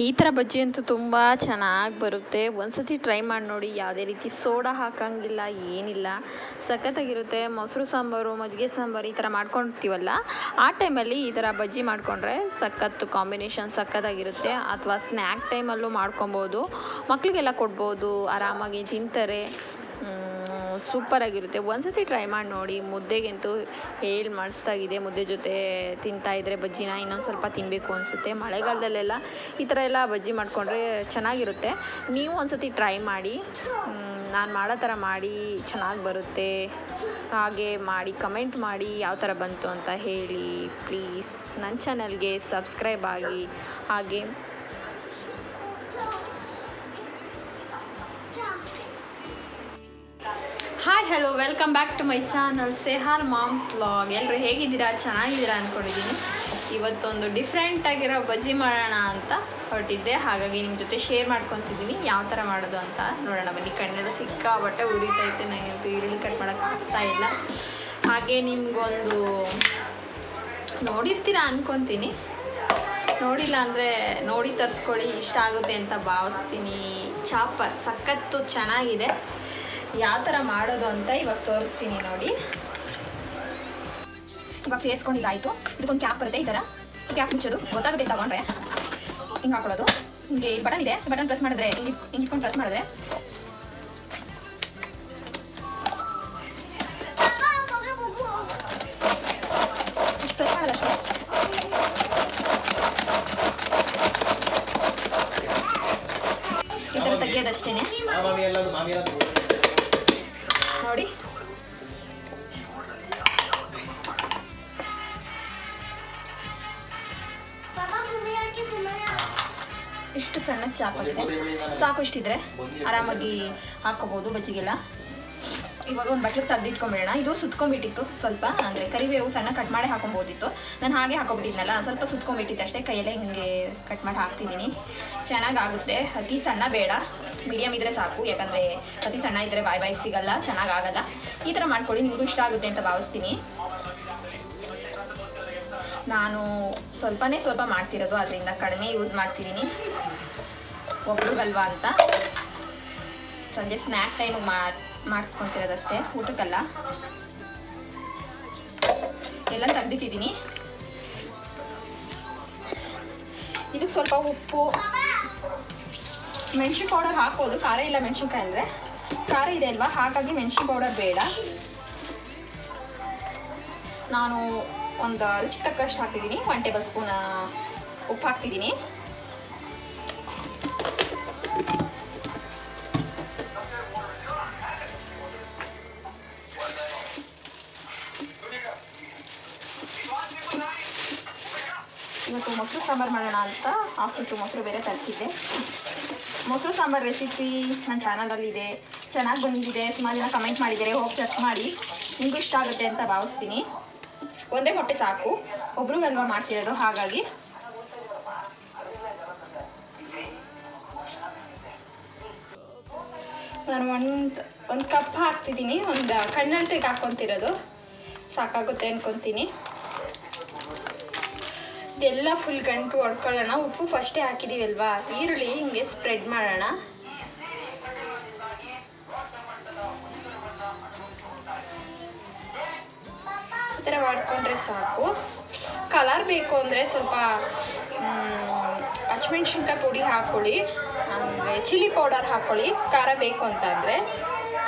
ಈ ಥರ ಬಜ್ಜಿ ಅಂತೂ ತುಂಬ ಚೆನ್ನಾಗಿ ಬರುತ್ತೆ. ಒಂದ್ಸತಿ ಟ್ರೈ ಮಾಡಿ ನೋಡಿ, ಯಾವುದೇ ರೀತಿ ಸೋಡಾ ಹಾಕಂಗಿಲ್ಲ, ಏನಿಲ್ಲ. ಸಖತ್ತಾಗಿರುತ್ತೆ. ಮೊಸರು ಸಾಂಬಾರು, ಮಜ್ಜಿಗೆ ಸಾಂಬಾರು ಈ ಥರ ಮಾಡ್ಕೊಳ್ತೀವಲ್ಲ ಆ ಟೈಮಲ್ಲಿ ಈ ಥರ ಬಜ್ಜಿ ಮಾಡಿಕೊಂಡ್ರೆ ಸಖತ್ತು ಕಾಂಬಿನೇಷನ್ ಸಖತ್ತಾಗಿರುತ್ತೆ. ಅಥವಾ ಸ್ನ್ಯಾಕ್ ಟೈಮಲ್ಲೂ ಮಾಡ್ಕೊಬೋದು. ಮಕ್ಕಳಿಗೆಲ್ಲ ಕೊಡ್ಬೋದು, ಆರಾಮಾಗಿ ತಿಂತಾರೆ. ಸೂಪರಾಗಿರುತ್ತೆ. ಒಂದ್ಸತಿ ಟ್ರೈ ಮಾಡಿ ನೋಡಿ, ಮುದ್ದೆಗಂತೂ ಹೇಳಿ ಮಾಡಿಸ್ದಾಗಿದೆ ಮುದ್ದೆ ಜೊತೆ ತಿಂತಾ ಇದ್ದರೆ ಬಜ್ಜಿನ ಇನ್ನೊಂದು ಸ್ವಲ್ಪ ತಿನ್ನಬೇಕು ಅನಿಸುತ್ತೆ. ಮಳೆಗಾಲದಲ್ಲೆಲ್ಲ ಈ ಥರ ಎಲ್ಲ ಬಜ್ಜಿ ಮಾಡಿಕೊಂಡ್ರೆ ಚೆನ್ನಾಗಿರುತ್ತೆ. ನೀವು ಒಂದ್ಸತಿ ಟ್ರೈ ಮಾಡಿ ನಾನು ಮಾಡೋ ಥರ ಮಾಡಿ, ಚೆನ್ನಾಗಿ ಬರುತ್ತೆ. ಹಾಗೆ ಮಾಡಿ ಕಮೆಂಟ್ ಮಾಡಿ ಯಾವ ಥರ ಬಂತು ಅಂತ ಹೇಳಿ ಪ್ಲೀಸ್ ನನ್ನ ಚಾನಲ್ಗೆ ಸಬ್ಸ್ಕ್ರೈಬ್ ಆಗಿ. ಹಾಗೆ hi hello welcome back to my channel Sehar moms vlog ಎಲ್ಲರೂ ಹೇಗಿದ್ದೀರಾ? ಚೆನ್ನಾಗಿದ್ದೀರಾ ಅಂದ್ಕೊಂಡಿದ್ದೀನಿ ಇವತ್ತೊಂದು ಡಿಫ್ರೆಂಟ್ ಆಗಿರೋ ಬಜ್ಜಿ ಮಾಡೋಣ ಅಂತ ಹೊರಟಿದ್ದೆ. ಹಾಗಾಗಿ ನಿಮ್ಮ ಜೊತೆ ಶೇರ್ ಮಾಡ್ಕೊತಿದ್ದೀನಿ. ಯಾವ ಥರ ಮಾಡೋದು ಅಂತ ನೋಡೋಣ. ಬನ್ನಿ, ಕಣ್ಣೆಲ್ಲ ಸಿಕ್ಕಾಬಟ್ಟೆ ಉರಿತೈತೆ ನನಗಂತೂ ಈರುಳ್ಳಿ ಕಟ್ ಮಾಡೋಕ್ಕೆ ಆಗ್ತಾ ಇಲ್ಲ. ಹಾಗೆ ನಿಮಗೊಂದು ನೋಡಿರ್ತೀರಾ ಅಂದ್ಕೊತೀನಿ ನೋಡಿಲ್ಲ ಅಂದರೆ ನೋಡಿ ತರಿಸ್ಕೊಳ್ಳಿ. ಇಷ್ಟ ಆಗುತ್ತೆ ಅಂತ ಭಾವಿಸ್ತೀನಿ. ಚಾಪರ್, ಸಖತ್ತು ಚೆನ್ನಾಗಿದೆ. ಯಾವ ಥರ ಮಾಡೋದು ಅಂತ ಇವಾಗ ತೋರಿಸ್ತೀನಿ ನೋಡಿ. ಇವಾಗ ಸೇರಿಸ್ಕೊಂಡಿದ್ದಾಯಿತು. ಇದಕ್ಕೊಂದು ಕ್ಯಾಪ್ ಬರುತ್ತೆ ಈ ಥರ ಕ್ಯಾಪ್ ಮುಚ್ಚೋದು. ಗೊತ್ತಾಗುತ್ತೆ ತಗೊಂಡ್ರೆ. ಹಿಂಗೆ ಹಾಕೊಳ್ಳೋದು. ಹಿಂಗೆ ಬಟನ್ ಇದೆ. ಬಟನ್ ಪ್ರೆಸ್ ಮಾಡಿದ್ರೆ, ಹಿಂಗೆ ಹಿಂಗೆ ಇಟ್ಕೊಂಡು ಪ್ರೆಸ್ ಮಾಡಿದ್ರೆ. ಇಷ್ಟು ಅಷ್ಟೇ. ಈ ಥರ ತೆಗಿಯೋದಷ್ಟೇ ಮಾಮಿ ಇಷ್ಟಿದ್ರೆ ಆರಾಮಾಗಿ ಹಾಕೋಬೋದು ಬಜ್ಜಿಗೆಲ್ಲ. ಇವಾಗ ಒಂದು ಬಟ್ಲಿಗೆ ತೆಗೆದಿಟ್ಕೊಂಡ್ಬಿಡೋಣ ಇದು ಸುತ್ಕೊಂಡ್ಬಿಟ್ಟಿತ್ತು ಸ್ವಲ್ಪ, ಅಂದರೆ ಕರಿಬೇವು ಸಣ್ಣ ಕಟ್ ಮಾಡಿ ಹಾಕೊಬೋದಿತ್ತು. ನಾನು ಹಾಗೆ ಹಾಕೊಬಿಟ್ಟಿದ್ನಲ್ಲ, ಸ್ವಲ್ಪ ಸುತ್ಕೊಂಡ್ಬಿಟ್ಟಿತ್ತು ಅಷ್ಟೇ, ಕೈಯಲ್ಲೇ ಹಿಂಗೆ ಕಟ್ ಮಾಡಿ ಹಾಕ್ತಿದ್ದೀನಿ. ಚೆನ್ನಾಗಾಗುತ್ತೆ. ಅತಿ ಸಣ್ಣ ಬೇಡ. ಮೀಡಿಯಮ್ ಇದ್ದರೆ ಸಾಕು, ಯಾಕಂದರೆ ಅತಿ ಸಣ್ಣ ಇದ್ದರೆ ಬಾಯ್ ಬಾಯ್ ಸಿಗಲ್ಲ, ಚೆನ್ನಾಗಾಗಲ್ಲ. ಈ ಥರ ಮಾಡ್ಕೊಳ್ಳಿ, ನಿಮಗೂ ಇಷ್ಟ ಆಗುತ್ತೆ ಅಂತ ಭಾವಿಸ್ತೀನಿ. ನಾನು ಸ್ವಲ್ಪನೇ ಸ್ವಲ್ಪ ಮಾಡ್ತಿರೋದು, ಅದರಿಂದ ಕಡಿಮೆ ಯೂಸ್ ಮಾಡ್ತಿದ್ದೀನಿ. ಒಬ್ರಿಗಲ್ವಾ ಅಂತ? ಸಂಜೆ ಸ್ನ್ಯಾಕ್ ಟೈಮಿಗೆ ಮಾಡಿ ಮಾಡ್ಕೊತಿರೋದಷ್ಟೇ, ಊಟಕ್ಕಲ್ಲ. ಎಲ್ಲ ತೆಗ್ದಿಟ್ಟಿದ್ದೀನಿ ಇದಕ್ಕೆ ಸ್ವಲ್ಪ ಉಪ್ಪು, ಮೆಣಸಿನ ಪೌಡರ್ ಹಾಕೋದು ಖಾರ ಇಲ್ಲ ಮೆಣಸಿನ್ಕಾಯಿ ಅಂದರೆ. ಖಾರ ಇದೆ ಅಲ್ವಾ? ಹಾಗಾಗಿ ಮೆಣಸಿನ ಪೌಡರ್ ಬೇಡ. ನಾನು ಒಂದು ರುಚಿ ತಕ್ಕಷ್ಟು ಹಾಕಿದ್ದೀನಿ ಒನ್ ಟೇಬಲ್ ಸ್ಪೂನ್ ಉಪ್ಪು ಹಾಕ್ತಿದ್ದೀನಿ. ಮೊಸರು ಸಾಂಬಾರು ಮಾಡೋಣ ಅಂತ ಹಾಕ್ಬಿಟ್ಟು ಮೊಸರು ಬೇರೆ ತರಿಸಿದ್ದೆ. ಮೊಸರು ಸಾಂಬಾರು ರೆಸಿಪಿ ನನ್ನ ಚಾನಲಲ್ಲಿದೆ ಚೆನ್ನಾಗಿ ಬಂದಿದೆ. ಸುಮಾರು ಜನ ಕಮೆಂಟ್ ಮಾಡಿದ್ದಾರೆ. ಹೋಗಿ ಚೆಕ್ ಮಾಡಿ. ನಿಮಗೂ ಇಷ್ಟ ಆಗುತ್ತೆ ಅಂತ ಭಾವಿಸ್ತೀನಿ. ಒಂದೇ ಮೊಟ್ಟೆ ಸಾಕು. ಒಬ್ರಿಗಲ್ವಾ ಮಾಡ್ತಿರೋದು, ಹಾಗಾಗಿ. ನಾನು ಒಂದು ಒಂದು ಕಪ್ ಹಾಕ್ತಿದ್ದೀನಿ. ಒಂದು ಕಣ್ಣಂತೆಗೆ ಹಾಕ್ಕೊತಿರೋದು. ಸಾಕಾಗುತ್ತೆ ಅನ್ಕೊತೀನಿ. ಇದೆಲ್ಲ ಫುಲ್ ಗಂಟು ಹೊಡ್ಕೊಳ್ಳೋಣ. ಉಪ್ಪು ಫಸ್ಟೇ ಹಾಕಿದ್ದೀವಲ್ವಾ ಈರುಳ್ಳಿ ಹಿಂಗೆ ಸ್ಪ್ರೆಡ್ ಮಾಡೋಣ. ಈ ಥರ ಮಾಡ್ಕೊಂಡ್ರೆ ಸಾಕು. ಕಲರ್ ಬೇಕು ಅಂದರೆ ಸ್ವಲ್ಪ ಹಚ್ಮೆಣ್ಸಿನ್ಕಾಯಿ ಪುಡಿ ಹಾಕ್ಕೊಳ್ಳಿ ಅಂದರೆ ಚಿಲ್ಲಿ ಪೌಡರ್ ಹಾಕ್ಕೊಳ್ಳಿ ಖಾರ ಬೇಕು ಅಂತ ಅಂದರೆ.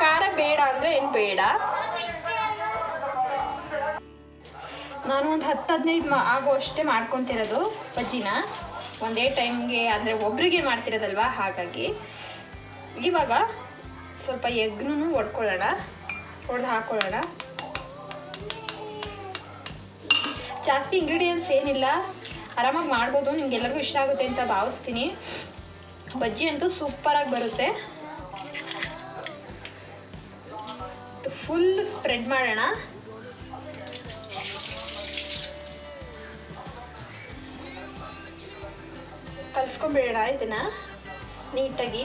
ಖಾರ ಬೇಡ ಅಂದರೆ ಏನು ಬೇಡ. ನಾನು ಒಂದು ಹತ್ತು ಹದಿನೈದು ಮಾ ಅಷ್ಟೇ ಮಾಡ್ಕೊತಿರೋದು ಬಜ್ಜಿನ. ಒಂದೇ ಟೈಮ್ಗೆ ಅಂದರೆ ಒಬ್ರಿಗೆ ಮಾಡ್ತಿರೋದಲ್ವಾ? ಹಾಗಾಗಿ ಇವಾಗ ಸ್ವಲ್ಪ ಎಗ್ನೂ ಒಡ್ಕೊಳ್ಳೋಣ. ಹೊಡೆದು ಹಾಕ್ಕೊಳ್ಳೋಣ ಜಾಸ್ತಿ ಇಂಗ್ರೀಡಿಯೆಂಟ್ಸ್ ಏನಿಲ್ಲ. ಆರಾಮಾಗಿ ಮಾಡ್ಬೋದು ನಿಮ್ಗೆಲ್ಲರಿಗೂ ಇಷ್ಟ ಆಗುತ್ತೆ ಅಂತ ಭಾವಿಸ್ತೀನಿ. ಬಜ್ಜಿ ಅಂತೂ ಸೂಪರಾಗಿ ಬರುತ್ತೆ. ಫುಲ್ ಸ್ಪ್ರೆಡ್ ಮಾಡೋಣ. ಕಲ್ಸ್ಕೊಂಡ್ಬಿಡೋಣ ಇದನ್ನು ನೀಟಾಗಿ.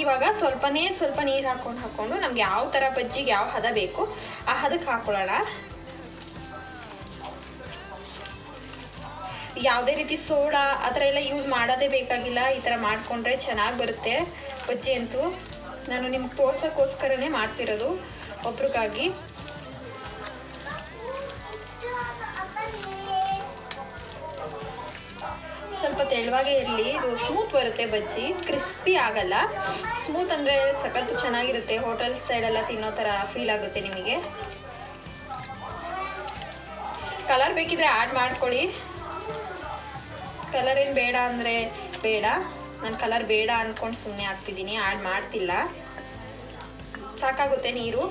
ಇವಾಗ ಸ್ವಲ್ಪನೇ ಸ್ವಲ್ಪ ನೀರು ಹಾಕೊಂಡು ಹಾಕ್ಕೊಂಡು ನಮ್ಗೆ ಯಾವ ಥರ ಬಜ್ಜಿಗೆ ಯಾವ ಹದ ಬೇಕು ಆ ಹದಕ್ಕೆ ಹಾಕೊಳ್ಳೋಣ. ಯಾವುದೇ ರೀತಿ ಸೋಡಾ ಆ ಥರ ಎಲ್ಲ ಯೂಸ್ ಮಾಡೋದೇ ಬೇಕಾಗಿಲ್ಲ, ಈ ಥರ ಮಾಡಿಕೊಂಡ್ರೆ ಚೆನ್ನಾಗಿ ಬರುತ್ತೆ ಬಜ್ಜಿ ಅಂತೂ. ನಾನು ನಿಮ್ಗೆ ತೋರ್ಸೋಕ್ಕೋಸ್ಕರನೇ ಮಾಡ್ತಿರೋದು ಒಬ್ರಿಗಾಗಿ. ತೆಳುವಾಗೇ ಇರಲಿ, ಇದು ಸ್ಮೂತ್ ಬರುತ್ತೆ ಬಜ್ಜಿ ಕ್ರಿಸ್ಪಿ ಆಗಲ್ಲ. ಸ್ಮೂತ್ ಅಂದರೆ ಸಖತ್ತು ಚೆನ್ನಾಗಿರುತ್ತೆ ಹೋಟೆಲ್ ಸೈಡೆಲ್ಲ ತಿನ್ನೋ ಥರ ಫೀಲ್ ಆಗುತ್ತೆ ನಿಮಗೆ. ಕಲರ್ ಬೇಕಿದ್ರೆ ಆ್ಯಡ್ ಮಾಡ್ಕೊಳ್ಳಿ. ಕಲರ್ ಏನು ಬೇಡ ಅಂದರೆ ಬೇಡ. ನಾನು ಕಲರ್ ಬೇಡ ಅಂದ್ಕೊಂಡು ಸುಮ್ಮನೆ ಹಾಕ್ತಿದ್ದೀನಿ ಆ್ಯಡ್ ಮಾಡ್ತಿಲ್ಲ. ಸಾಕಾಗುತ್ತೆ ನೀರು.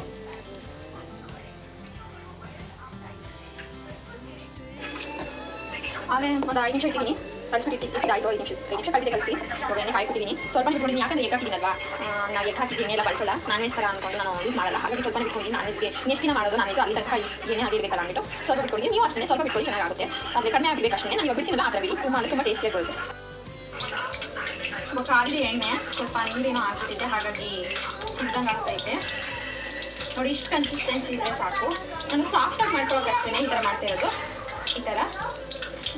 ಆಮೇಲೆ ಒಂದು ಐದು ನಿಮಿಷ ಇಟ್ಟಿದ್ದೀನಿ. ಕಲಿಸ್ಬಿಟ್ಟು ಇಟ್ಟಿದ್ದು ಆಯಿತು ಐದು ನಿಮಿಷ ಐದು ನಿಮಿಷ ಕಲಿತೆ ಕಲಿಸಿ ಇವಾಗ ಎಣ್ಣೆ ಹಾಕಿದ್ದೀನಿ ಸ್ವಲ್ಪ ಬಿಟ್ಕೊಂಡಿದ್ದೀನಿ ಯಾಕಂದ್ರೆ ಎಗ್ ಹಾಕಿದ್ದೀನಲ್ವಾ ನಾವು ಎಗ್ ಹಾಕಿದ್ದೀನಿ ಎಲ್ಲ ಬಳಸಲ್ಲ ನಾನ್ ವೆಜ್ ಥರ ಅಂದ್ಕೊಂಡು ನಾನು ಯೂಸ್ ಮಾಡಲ್ಲ ಹಾಗಾಗಿ ಸ್ವಲ್ಪ ಬಿಟ್ಕೊಂಡಿದ್ದೀನಿ ನಾನ್ ವೆಜ್ಗೆ ಎಷ್ಟು ದಿನ ಮಾಡೋದು ನಾನ್ ಅಲ್ಲಿ ತನಕ ಎಣ್ಣೆ ಆಗಿರ್ಬೇಕಲ್ಲ ಅಂದ್ಬಿಟ್ಟು ಸ್ವಲ್ಪ ಬಿಟ್ಕೊಂಡಿದ್ದೀನಿ ನೀವು ಅಷ್ಟೇ ಸ್ವಲ್ಪ ಬಿಟ್ಕೊಳ್ಳಿ ಚೆನ್ನಾಗುತ್ತೆ ಆದರೆ ಕಡಿಮೆ ಆಗಬೇಕು ಅಷ್ಟೇ ನೀವು ಇವಾಗ ಬಿಡ್ತೀನಲ್ಲ ಆ ಥರ ಬಿಡಿ ತುಂಬ ಅಂದರೆ ತುಂಬ ಟೇಸ್ಟಿಯಾಗಿ ಬರುತ್ತೆ ಕಾಲಿದೆ ಎಣ್ಣೆ ಸ್ವಲ್ಪ ನೀರೇನೋ ಆಗ್ತಿದೆ ಹಾಗಾಗಿ ಸಿಗ್ದಂಗೆ ಆಗ್ತೈತೆ ನೋಡಿ ಇಷ್ಟು ಕನ್ಸಿಸ್ಟೆನ್ಸಿ ಇದ್ರೆ ಸಾಕು ನಾನು ಸಾಫ್ಟಾಗಿ ಮಾಡ್ಕೊಳ್ಳೋಕೆ ಅಷ್ಟೇ ಈ ಥರ ಮಾಡ್ತಾ ಇರೋದು ಈ ಥರ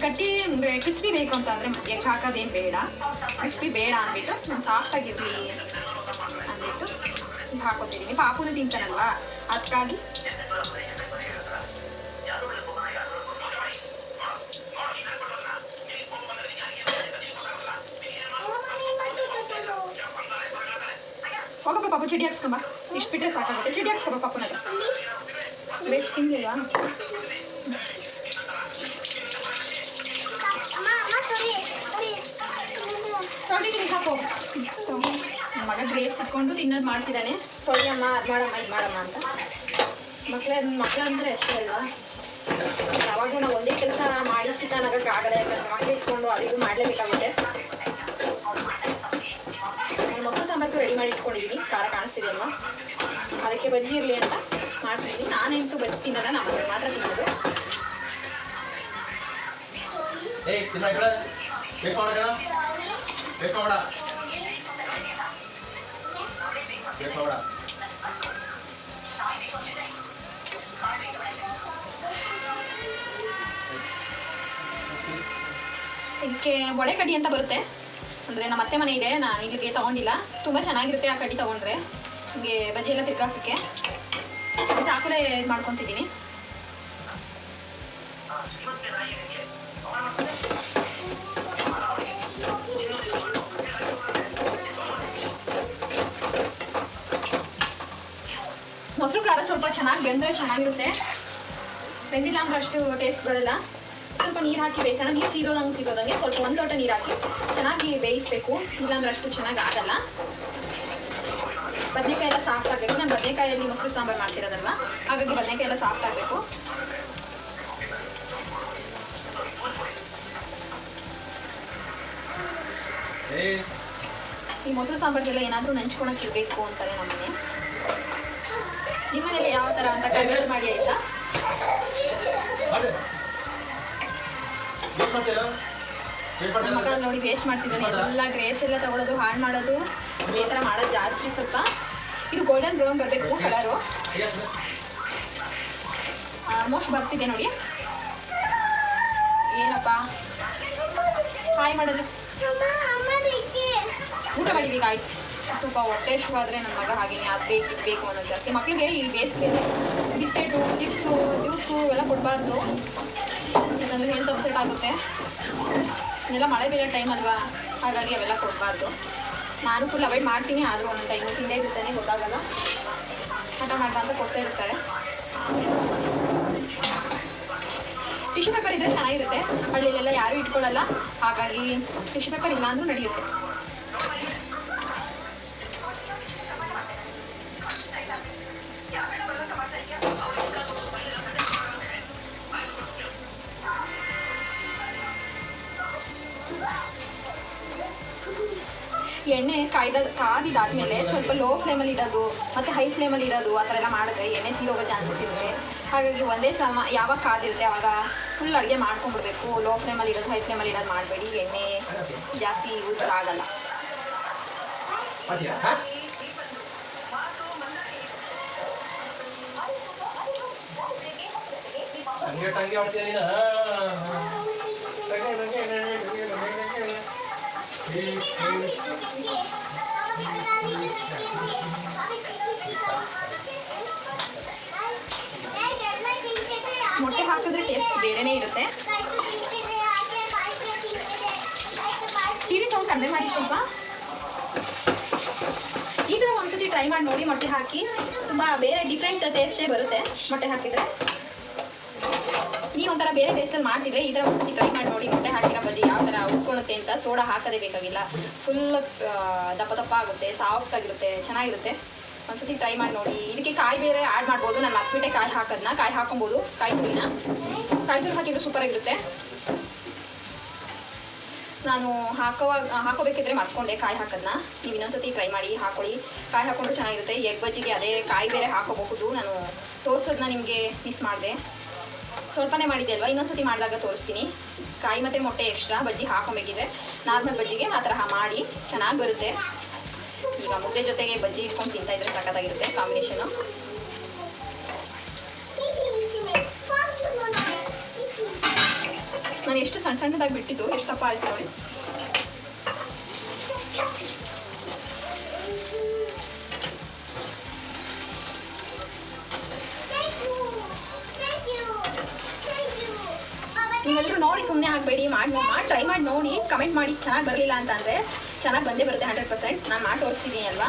ಗಟ್ಟಿ ಅಂದರೆ ಕ್ರಿಸ್ಪಿ ಬೇಕು ಅಂತ ಅಂದರೆ ಎಗ್ ಹಾಕೋದೇನು ಬೇಡ. ಕ್ರಿಸ್ಪಿ ಬೇಡ ಅಂದ್ಬಿಟ್ಟು ನಾನು ಸಾಫ್ಟಾಗಿರಲಿ ಅಂದ್ಬಿಟ್ಟು ಹಾಕೋತಿದ್ದೀನಿ ಪಾಪುನು ತಿಂತಾನಲ್ವಾ ಅದಕ್ಕಾಗಿ ಹೋಗಪ್ಪ ಪಾಪು ಚಡಿ ಹಾಕ್ಸ್ಕೊಂಬ ಇಷ್ಟು ಬಿಟ್ಟರೆ ಸಾಕಾಗುತ್ತೆ. ಚಡಿ ಹಾಕ್ಸ್ಕೊಬ ಪಾಪುನ ಗ್ರೇಪ್ಸ್ ತಿನ್ಲಿಲ್ವಾ ತೊಳೆದಿದ್ದೀನಿ ಸಾಕು ನನ್ನ ಮಗ ಗ್ರೇಪ್ಸ್ ಇಟ್ಕೊಂಡು ತಿನ್ನೋದು ಮಾಡ್ತಿದ್ದಾನೆ. ತೊಳೆಯಮ್ಮ ಅದು ಮಾಡಮ್ಮ, ಇದು ಮಾಡಮ್ಮ ಅಂತ. ಮಕ್ಕಳೇ ಮಕ್ಕಳು ಅಂದರೆ ಅಷ್ಟೇ ಅಲ್ವಾ? ಯಾವಾಗಲೂ ನಾವು ಒಂದೇ ಕೆಲಸ ಮಾಡಿಸ್ತಿದ್ದ ನಗಕ್ಕೆ ಆಗಲ್ಲ, ಯಾಕಂದ್ರೆ ಮಕ್ಕಳು ಇಟ್ಕೊಂಡು ಅದು ಇದು ಮಾಡಲೇಬೇಕಾಗುತ್ತೆ. ನಾನು ಮೊಸರು ಸಾಂಬಾರು ರೆಡಿ ಮಾಡಿ ಇಟ್ಕೊಂಡಿದ್ದೀನಿ ಖಾರ ಕಾಣಿಸ್ತಿದೆ ಅಲ್ವಾ? ಅದಕ್ಕೆ ಬಜ್ಜಿ ಇರಲಿ ಅಂತ ಮಾಡ್ತಿದ್ದೀನಿ ನಾನಂತೂ ಬಜ್ಜಿ ತಿನ್ನಲ್ಲ, ನಮ್ಮ ಮಾತ್ರ ತಿನ್ನೋದು. ಏಯ್, ತಿನ್ನ ಇದಕ್ಕೆ ಬೊಡೆ ಕಡ್ಡಿ ಅಂತ ಬರುತ್ತೆ. ಅಂದರೆ ನಮ್ಮ ಅತ್ತೆ ಮನೆ ಇದೆ, ನಾನು ಇಲ್ಲಿಗೆ ತೊಗೊಂಡಿಲ್ಲ. ತುಂಬ ಚೆನ್ನಾಗಿರುತ್ತೆ ಆ ಕಡ್ಡಿ ತೊಗೊಂಡ್ರೆ. ನಿಮಗೆ ಬಜ್ಜಿ ಎಲ್ಲ ತಿರ್ಗಾಕೋಕ್ಕೆ. ಚಾಕುಲೇ ಇದು ಮಾಡ್ಕೊತಿದ್ದೀನಿ. ಖಾರ ಸ್ವಲ್ಪ ಚೆನ್ನಾಗಿ ಬೆಂದರೆ ಚೆನ್ನಾಗಿರುತ್ತೆ. ಬೆಂದಿಲ್ಲ ಅಂದ್ರೆ ಅಷ್ಟು ಟೇಸ್ಟ್ ಬರಲ್ಲ. ಸ್ವಲ್ಪ ನೀರು ಹಾಕಿ ಬೇಯಿಸೋಣ. ನೀರು ಸೀರೋದಂಗೆ ಸಿಗೋದಂಗೆ ಸ್ವಲ್ಪ ಒಂದು ಲೋಟ ನೀರು ಹಾಕಿ ಚೆನ್ನಾಗಿ ಬೇಯಿಸ್ಬೇಕು. ಇಲ್ಲಾಂದ್ರೆ ಅಷ್ಟು ಚೆನ್ನಾಗಿ ಆಗಲ್ಲ. ಬದನೆಕಾಯಿ ಎಲ್ಲ ಸಾಫ್ಟ್ ಆಗಬೇಕು. ನಾನು ಬದನೆಕಾಯಲ್ಲಿ ಮೊಸರು ಸಾಂಬಾರು ಮಾಡ್ತಿರೋದಲ್ವ? ಹಾಗಾಗಿ ಬದನೆಕಾಯಿ ಎಲ್ಲ ಸಾಫ್ಟ್ ಆಗಬೇಕು. ಈ ಮೊಸರು ಸಾಂಬಾರಿಗೆಲ್ಲ ಏನಾದರೂ ನೆಂಚ್ಕೊಳಕ್ಕೆ ಇರಬೇಕು ಅಂತಾರೆ ನಮ್ಮನೆ ನಿಮ್ಮನೇಲಿ ಯಾವ ಥರ ಅಂತ ಕಮೆಂಟ್ ಮಾಡಿ ಆಯಿತಾ? ಮಗ ನೋಡಿ ವೇಸ್ಟ್ ಮಾಡ್ತಿದ್ದಾನೆ ಎಲ್ಲ ಗ್ರೇಪ್ಸ್ ಎಲ್ಲ ತಗೊಳ್ಳೋದು ಹಾಳು ಮಾಡೋದು. ಈ ಥರ ಮಾಡೋದು ಜಾಸ್ತಿ ಸ್ವಲ್ಪ. ಇದು ಗೋಲ್ಡನ್ ಬ್ರೌನ್ ಬರಬೇಕು ಕಲರು ಆಲ್ಮೋಸ್ಟ್ ಬರ್ತಿದೆ ನೋಡಿ. ಏನಪ್ಪ? ಹಾಯ್ ಮಾಡೋದು. ಊಟ ಮಾಡಿದೀಗ ಈಗ ಆಯ್ತು ಸ್ವಲ್ಪ ಹೊಟ್ಟೆ ಆದರೆ ನನ್ನ ಮಗ ಹಾಗೇನೆ, ಅದು ಬೇಕು ಇದು ಬೇಕು ಅನ್ನೋ ಜಾಸ್ತಿ. ಮಕ್ಕಳಿಗೆ ಈ ಬೇಸಿಗೆ ಬಿಸ್ಕೆಟು, ಚಿಪ್ಸು, ಜ್ಯೂಸು ಇವೆಲ್ಲ ಕೊಡಬಾರ್ದು. ಯಾಕಂದರೆ ಹೆಲ್ತ್ ಅಪ್ಸೆಟ್ ಆಗುತ್ತೆ. ಇನ್ನೆಲ್ಲ ಮಳೆ ಬೀಳೋ ಟೈಮ್ ಅಲ್ವಾ? ಹಾಗಾಗಿ ಅವೆಲ್ಲ ಕೊಡಬಾರ್ದು. ನಾನು ಫುಲ್ ಅವಾಯ್ಡ್ ಮಾಡ್ತೀನಿ, ಆದರೂ ಒಂದೊಂದು ಟೈಮು ತಿಂದೇ ಇರ್ತಾನೆ, ಗೊತ್ತಾಗಲ್ಲ. ಹಠ ಮಾಡ್ತಾ ಅಂತ ಕೊಡ್ತಾ ಇರ್ತಾರೆ. ಟಿಶ್ಯೂ ಪೇಪರ್ ಇದ್ರೆ ಚೆನ್ನಾಗಿರುತ್ತೆ. ಹಳ್ಳಿಲೆಲ್ಲ ಯಾರೂ ಇಟ್ಕೊಳ್ಳಲ್ಲ. ಹಾಗಾಗಿ ಟಿಶ್ಯೂ ಪೇಪರ್ ಇಲ್ಲ ನಡೆಯುತ್ತೆ. ಎಣ್ಣೆ ಕಾಯ್ದ ಕಾದಿದಾದ್ಮೇಲೆ ಸ್ವಲ್ಪ ಲೋ ಫ್ಲೇಮಲ್ಲಿ ಇಡೋದು, ಮತ್ತು ಹೈ ಫ್ಲೇಮಲ್ಲಿ ಇಡೋದು ಆ ಥರ ಎಲ್ಲ ಮಾಡಿದ್ರೆ ಎಣ್ಣೆ ಹೋಗೋ ಚಾನ್ಸಸ್ ಇರುತ್ತೆ. ಹಾಗಾಗಿ ಒಂದೇ ಸಮ, ಯಾವಾಗ ಕಾದಿರುತ್ತೆ ಆವಾಗ ಫುಲ್ ಅಡುಗೆ ಮಾಡ್ಕೊಂಡ್ಬಿಡ್ಬೇಕು. ಲೋ ಫ್ಲೇಮಲ್ಲಿ ಇಡೋದು ಹೈ ಫ್ಲೇಮಲ್ಲಿ ಇಡೋದು ಮಾಡಬೇಡಿ. ಎಣ್ಣೆ ಜಾಸ್ತಿ ಯೂಸ್ ಆಗಲ್ಲ. ಹಂಗೆ. ಮೊಟ್ಟೆ ಹಾಕಿದ್ರೆ ಟೇಸ್ಟ್ ಬೇರೆನೇ ಇರುತ್ತೆ. ಟಿವಿ ಸೌಂಡ್ ಕಡಿಮೆ ಮಾಡಿ ಸ್ವಲ್ಪ. ಈ ಥರ ಒಂದ್ಸತಿ ಟ್ರೈ ಮಾಡಿ ನೋಡಿ ಮೊಟ್ಟೆ ಹಾಕಿ. ತುಂಬ ಬೇರೆ ಡಿಫ್ರೆಂಟ್ ಟೇಸ್ಟೇ ಬರುತ್ತೆ ಮೊಟ್ಟೆ ಹಾಕಿದ್ರೆ. ನೀವು ಒಂಥರ ಬೇರೆ ಟೇಸ್ಟಲ್ಲಿ ಮಾಡ್ತಿದ್ರೆ ಈ ಥರ ಟ್ರೈ ಮಾಡಿ ನೋಡಿ, ಮೊಟ್ಟೆ ಹಾಕಿರೋ ಬಜ್ಜಿ ಯಾವ ಥರ ಉಟ್ಕೊಳ್ಳುತ್ತೆ ಅಂತ ಸೋಡಾ ಹಾಕೋದೇ ಬೇಕಾಗಿಲ್ಲ. ಫುಲ್ ದಪ್ಪ ದಪ್ಪ ಆಗುತ್ತೆ ಸಾಫ್ಟ್ ಆಗಿರುತ್ತೆ, ಚೆನ್ನಾಗಿರುತ್ತೆ. ಒಂದ್ಸತಿ ಟ್ರೈ ಮಾಡಿ ನೋಡಿ. ಇದಕ್ಕೆ ಕಾಯಿ ಬೇರೆ ಆ್ಯಡ್ ಮಾಡ್ಬೋದು. ನಾನು ಮತ್ಬಿಟ್ಟೆ ಕಾಯಿ ಹಾಕೋದನ್ನ ಕಾಯಿ ಹಾಕೊಬೋದು ಕಾಯಿ ತುರಿನ. ಕಾಯಿ ತುರಿ ಹಾಕಿದ್ರೆ ಸೂಪರ್ ಆಗಿರುತ್ತೆ. ನಾನು ಹಾಕೋವಾಗ ಹಾಕೋಬೇಕಿದ್ರೆ ಮರ್ಕೊಂಡೆ ಕಾಯಿ ಹಾಕೋದನ್ನ ನೀವು ಇನ್ನೊಂದ್ಸತಿ ಟ್ರೈ ಮಾಡಿ, ಹಾಕೊಳ್ಳಿ. ಕಾಯಿ ಹಾಕೊಂಡ್ರು ಚೆನ್ನಾಗಿರುತ್ತೆ. ಎಗ್ ಬಜ್ಜಿಗೆ ಅದೇ ಕಾಯಿ ಬೇರೆ ಹಾಕೋಬಹುದು. ನಾನು ತೋರಿಸೋದನ್ನ ನಿಮಗೆ ಮಿಸ್ ಮಾಡಿದೆ. ಸ್ವಲ್ಪನೇ ಮಾಡಿದೆ ಅಲ್ವಾ ಇನ್ನೊಂದ್ಸತಿ ಮಾಡಿದಾಗ ತೋರಿಸ್ತೀನಿ. ಕಾಯಿ ಮತ್ತು ಮೊಟ್ಟೆ ಎಕ್ಸ್ಟ್ರಾ ಬಜ್ಜಿ ಹಾಕೊಬೇಕಿದ್ರೆ ನಾರ್ಮಲ್ ಬಜ್ಜಿಗೆ ಆ ತರಹ ಮಾಡಿ, ಚೆನ್ನಾಗಿ ಬರುತ್ತೆ. ಈಗ ಮುದ್ದೆ ಜೊತೆಗೆ ಬಜ್ಜಿ ಇಟ್ಕೊಂಡು ತಿಂತಾ ಇದ್ರೆ ಸಖತ್ತಾಗಿರುತ್ತೆ ಕಾಂಬಿನೇಷನು. ನಾನು ಎಷ್ಟು ಸಣ್ಣ ಸಣ್ಣದಾಗಿ ಬಿಟ್ಟಿದ್ದು? ಎಷ್ಟು ದಪ್ಪ ಆಯ್ತು ನೋಡಿ. ಸುಮ್ಮನೆ ಆಗಬೇಡಿ, ಮಾಡಿ ಮಾಡಿ ಟ್ರೈ ಮಾಡಿ ನೋಡಿ ಕಮೆಂಟ್ ಮಾಡಿ ಚೆನ್ನಾಗಿ ಬರಲಿಲ್ಲ ಅಂತ ಅಂದರೆ ಚೆನ್ನಾಗಿ ಬಂದೇ ಬರುತ್ತೆ ಹಂಡ್ರೆಡ್ ಪರ್ಸೆಂಟ್ ನಾನು ಮಾಡಿ ತೋರಿಸ್ತೀನಿ ಅಲ್ವಾ?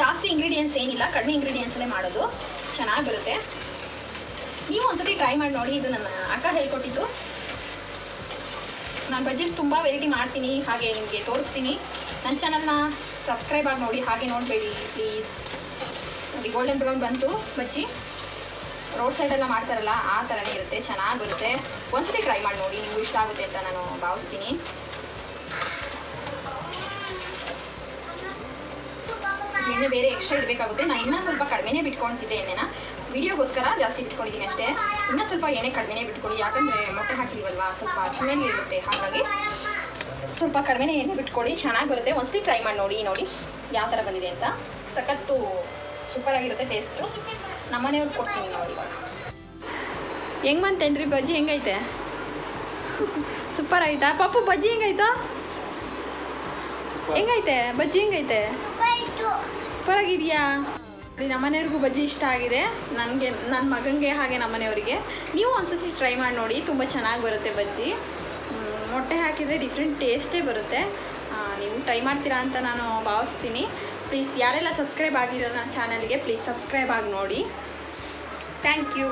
ಜಾಸ್ತಿ ಇಂಗ್ರೀಡಿಯೆಂಟ್ಸ್ ಏನಿಲ್ಲ, ಕಡಿಮೆ ಇಂಗ್ರೀಡಿಯೆಂಟ್ಸಲ್ಲೇ ಮಾಡೋದು. ಚೆನ್ನಾಗಿ ಬರುತ್ತೆ. ನೀವು ಒಂದ್ಸತಿ ಟ್ರೈ ಮಾಡಿ ನೋಡಿ, ಇದು ನನ್ನ ಅಕ್ಕ ಹೇಳ್ಕೊಟ್ಟಿದ್ದು. ನಾನು ಬಜ್ಜಿಲಿ ತುಂಬ ವೆರೈಟಿ ಮಾಡ್ತೀನಿ, ಹಾಗೆ ನಿಮಗೆ ತೋರಿಸ್ತೀನಿ. ನನ್ನ ಚಾನಲ್ನ ಸಬ್ಸ್ಕ್ರೈಬ್ ಆಗಿ ನೋಡಿ, ಹಾಗೆ ನೋಡಬೇಡಿ ಪ್ಲೀಸ್ ನೋಡಿ ಗೋಲ್ಡನ್ ಬ್ರೌನ್ ಬಂತು ಬಜ್ಜಿ ರೋಡ್ ಸೈಡೆಲ್ಲ ಮಾಡ್ತಾರಲ್ಲ, ಆ ಥರನೇ ಇರುತ್ತೆ, ಚೆನ್ನಾಗಿ ಬರುತ್ತೆ. ಒಂದ್ಸತಿ ಟ್ರೈ ಮಾಡಿ ನೋಡಿ, ನಿಮ್ಗೆ ಇಷ್ಟ ಆಗುತ್ತೆ ಅಂತ ನಾನು ಭಾವಿಸ್ತೀನಿ. ಎಣ್ಣೆ ಬೇರೆ ಎಕ್ಸ್ಟ್ರಾ ಇರಬೇಕಾಗುತ್ತೆ ನಾನು ಇನ್ನೂ ಸ್ವಲ್ಪ ಕಡಿಮೆನೇ ಬಿಟ್ಕೊಳ್ತಿದ್ದೆ ಎಣ್ಣೆನ. ವಿಡಿಯೋಗೋಸ್ಕರ ಜಾಸ್ತಿ ಬಿಟ್ಕೊಂಡಿದ್ದೀನಿ ಅಷ್ಟೇ. ಇನ್ನೂ ಸ್ವಲ್ಪ ಎಣ್ಣೆ ಕಡಿಮೆನೇ ಬಿಟ್ಕೊಳ್ಳಿ ಯಾಕಂದರೆ ಮೊಟ್ಟೆ ಹಾಕಿದೀವಲ್ವಾ, ಸ್ವಲ್ಪ ಸ್ಮೆಲ್ ಇರುತ್ತೆ ಹಾಗಾಗಿ. ಸ್ವಲ್ಪ ಕಡಿಮೆನೇ ಎಣ್ಣೆ ಬಿಟ್ಕೊಳ್ಳಿ ಚೆನ್ನಾಗಿ ಬರುತ್ತೆ. ಒಂದ್ಸತಿ ಟ್ರೈ ಮಾಡಿ ನೋಡಿ ನೋಡಿ, ಯಾವ ಥರ ಬಂದಿದೆ ಅಂತ. ಸಖತ್ತು ಸೂಪರ್ ಆಗಿರುತ್ತೆ ಟೇಸ್ಟು. ನಮ್ಮನೆಯವ್ರಿಗೆ ಕೊಡ್ತೀನಿ ನೋಡಿ. ಹೆಂಗೆ ಬಂತೇನ್ರಿ ಬಜ್ಜಿ ಹೆಂಗೈತೆ? ಸೂಪರ್ ಆಯ್ತಾ ಪಾಪು ಬಜ್ಜಿ ಹೆಂಗಾಯ್ತಾ ಹೆಂಗೈತೆ? ಬಜ್ಜಿ ಹೆಂಗೈತೆ? ಸೂಪರ್ ಆಗಿದೆಯಾ ನಮ್ಮನೆಯವ್ರಿಗೂ ಬಜ್ಜಿ ಇಷ್ಟ ಆಗಿದೆ. ನನಗೆ ನನ್ನ ಮಗನಿಗೆ ಹಾಗೆ ನಮ್ಮನೆಯವರಿಗೆ. ನೀವು ಒಂದ್ಸತಿ ಟ್ರೈ ಮಾಡಿ ನೋಡಿ ತುಂಬ ಚೆನ್ನಾಗಿ ಬರುತ್ತೆ ಬಜ್ಜಿ. ಮೊಟ್ಟೆ ಹಾಕಿದರೆ ಡಿಫ್ರೆಂಟ್ ಟೇಸ್ಟೇ ಬರುತ್ತೆ. ನೀವು ಟ್ರೈ ಮಾಡ್ತೀರಾ ಅಂತ ನಾನು ಭಾವಿಸ್ತೀನಿ. ಪ್ಲೀಸ್ ಯಾರೆಲ್ಲ ಸಬ್ಸ್ಕ್ರೈಬ್ ಆಗಿರೋ ನನ್ನ ಚಾನಲ್ಗೆ ಪ್ಲೀಸ್ ಸಬ್ಸ್ಕ್ರೈಬ್ ಆಗಿ ನೋಡಿ. Thank you